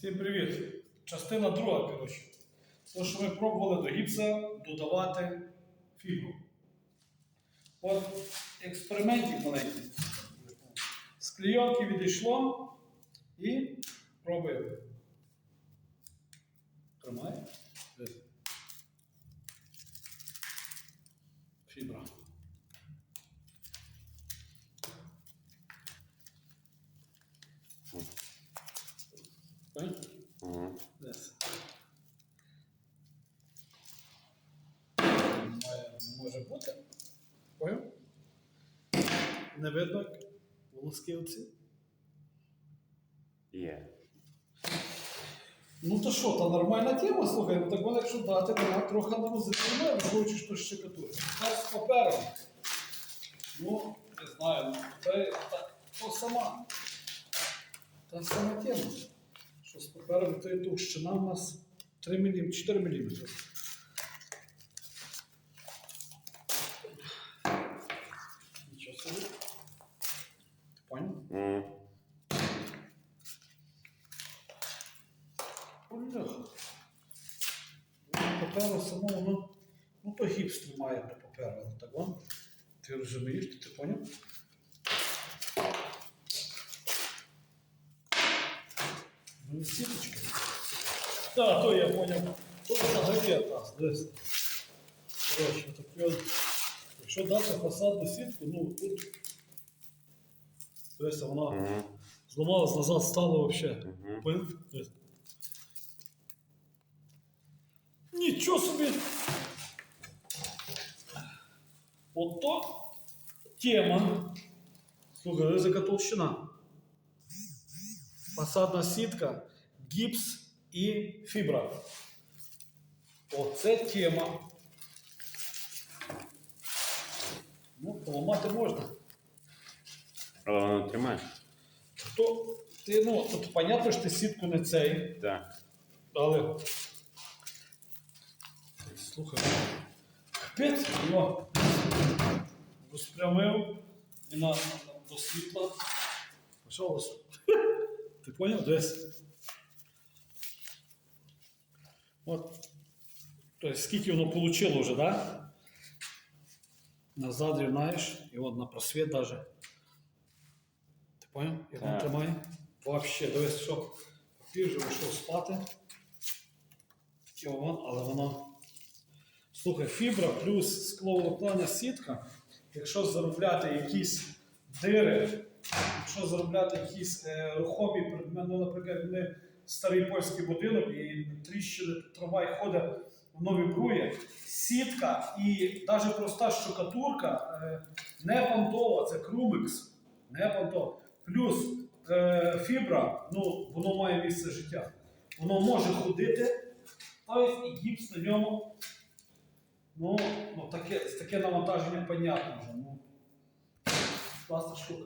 Всім привіт! Частина друга, коротше. То, що ми пробували до гіпса додавати фібру. От експериментик маленький. З клейонки відійшло і пробуємо. Дивись. Фібра. Може бути. Понял? Не видно як волоски оці. Є. Ну то що, та нормальна тема, слухай, ну так вона якщо дати, вона трохи нарозити не враховуючи, що щекатує. Так з папером. Ну, не знаю, ну це та, то сама. Та сама тема. Що з папером, то і товщина у нас 3 мм, 4 мм. Нічого собі. Ти понял? Угу. Бляха. Паперу само воно. Ну то гіпс тримає до паперу, так вон. Ти розумієш, ти, ти поняв? Ну і сіточки. Так, то я поняв. То взагалі так, десь. Коротше, такі от. Якщо дати фасадну сітку, ну тут. Дивися, вона Угу. зламалась назад, стало взагалі. Угу. Понял? Нічого собі. Ото тема. Слухай, ось яка толщина. Фасадна сітка, гіпс і фібра. Оце тема. Ну, поламати можна. Але воно тримає. Хто, ти, ну, тут понятно, що ти сітку не цей. Так. Але. Слухай. Капець його розпрямив і на, на, до світла. Пожалуйста. Ти поняв? Десь. От. Тобто, скільки воно получило вже, да? Назад рівнаєш, і от на просвіт даже. Ти поняв? Як він тримає? Вообще, дивись, що папір вже вийшов спати. Тіло вон, але воно. Слухай, фібра плюс скловолокнана сітка. Якщо заробляти якісь дири, якщо заробляти якісь е, рухомі ну, наприклад, не старий польський будинок і тріщини, трамвай ходить, воно вібрує. Сітка і навіть проста штукатурка е, не понтова, це крумекс, не понтова. Плюс е, фібра, ну, воно має місце життя. Воно може ходити, тобто і гіпс на ньому. Ну, ну таке, таке навантаження понятно вже. Ну, класна штука.